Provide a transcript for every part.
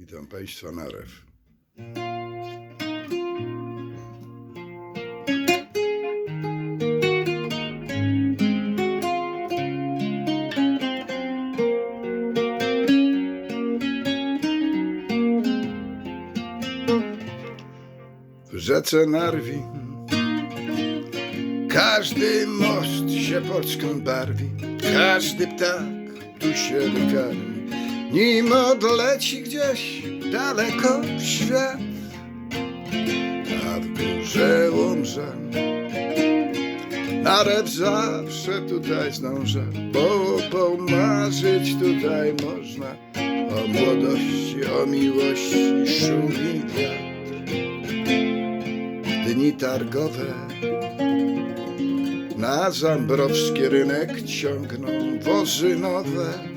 Witam Państwa na REF. W rzece Narwi. Każdy most się Polską barwi, każdy ptak tu się wykarmi, nim odleci gdzieś daleko w świat, a w górze łomża. Narew zawsze tutaj zdąża, bo pomarzyć tutaj można o młodości, o miłości szumi wiatr. Dni targowe na Zambrowski rynek ciągną wozy nowe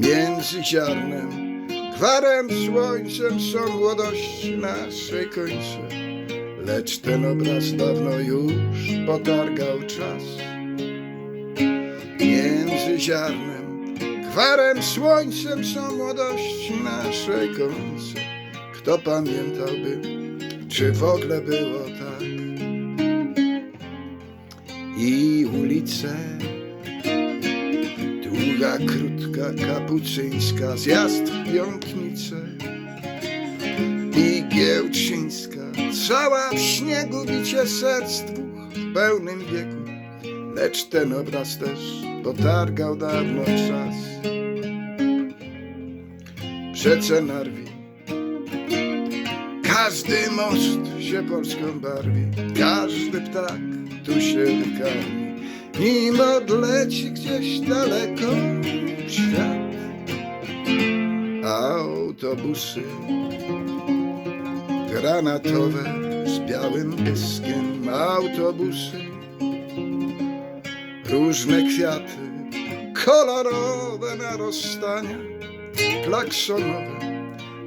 Między ziarnem, gwarem, słońcem są młodości naszej końce Lecz ten obraz dawno już potargał czas Między ziarnem, gwarem, słońcem są młodości naszej końce Kto pamiętałby, czy w ogóle było tak? i ulice. Długa, krótka, kapucyńska, zjazd w piątnicę i giełczyńska, cała w śniegu bicie serc dwóch w pełnym biegu. Lecz ten obraz też potargał dawno czas. W rzece Narwi każdy most się Polską barwi, każdy ptak tu się wykarmi, nim odleci gdzieś daleko świat. Autobusy granatowe z białym pyskiem, autobusy, różne kwiaty, kolorowe na rozstania, klaksonowe.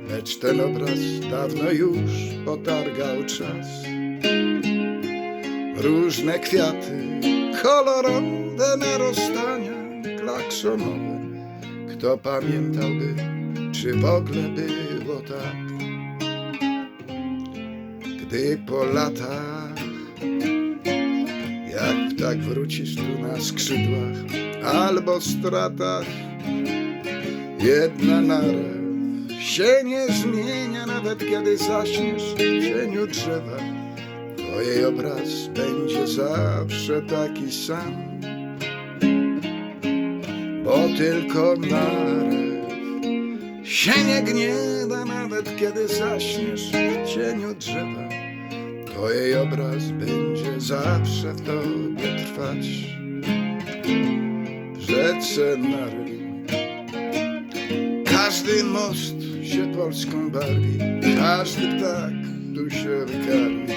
Lecz ten obraz dawno już potargał czas. Różne kwiaty, kolorowe na rozstania, klaksonowe. Kto pamiętałby, czy w ogóle było tak? Gdy po latach, jak ptak wrócisz tu na skrzydłach, albo stratach, jedna narew się nie zmienia, nawet kiedy zaśniesz w cieniu drzewa. Twojej obraz będzie zawsze taki sam, bo tylko narew się nie gniewa, nawet kiedy zaśniesz w cieniu drzewa. Twojej obraz będzie zawsze w tobie trwać. W rzece narew każdy most się Polską barwi, każdy ptak tu się wykarmi,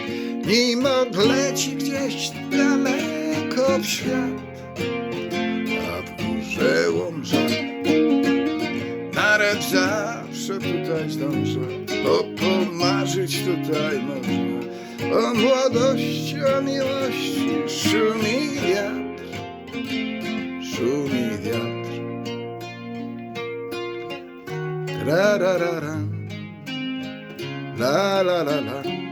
nim odleci gdzieś daleko w świat, a w górze łomża. Narew zawsze tutaj zdąża, bo pomarzyć tutaj można. O młodości, o miłości szumi wiatr, szumi wiatr. Ra ra ra ra. La la la la.